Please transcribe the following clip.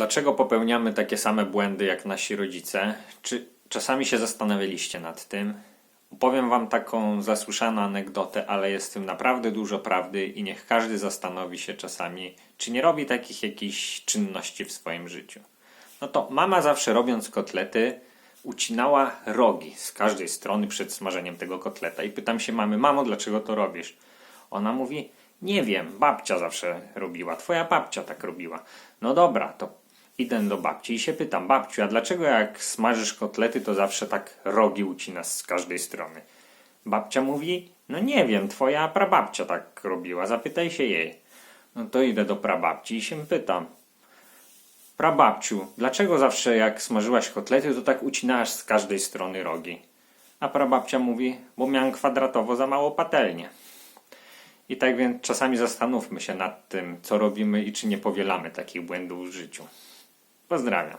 Dlaczego popełniamy takie same błędy jak nasi rodzice? Czy czasami się zastanawialiście nad tym? Opowiem Wam taką zasłyszaną anegdotę, ale jest w tym naprawdę dużo prawdy i niech każdy zastanowi się czasami, czy nie robi takich jakichś czynności w swoim życiu. No to mama zawsze robiąc kotlety ucinała rogi z każdej strony przed smażeniem tego kotleta. I pytam się mamy, mamo, dlaczego to robisz? Ona mówi, nie wiem, babcia zawsze robiła, twoja babcia tak robiła. No dobra, to idę do babci i się pytam, babciu, a dlaczego jak smażysz kotlety, to zawsze tak rogi ucinasz z każdej strony? Babcia mówi, no nie wiem, twoja prababcia tak robiła, zapytaj się jej. No to idę do prababci i się pytam, prababciu, dlaczego zawsze jak smażyłaś kotlety, to tak ucinasz z każdej strony rogi? A prababcia mówi, bo miałem kwadratowo za mało patelnię. I tak więc czasami zastanówmy się nad tym, co robimy i czy nie powielamy takich błędów w życiu. Pozdrawiam.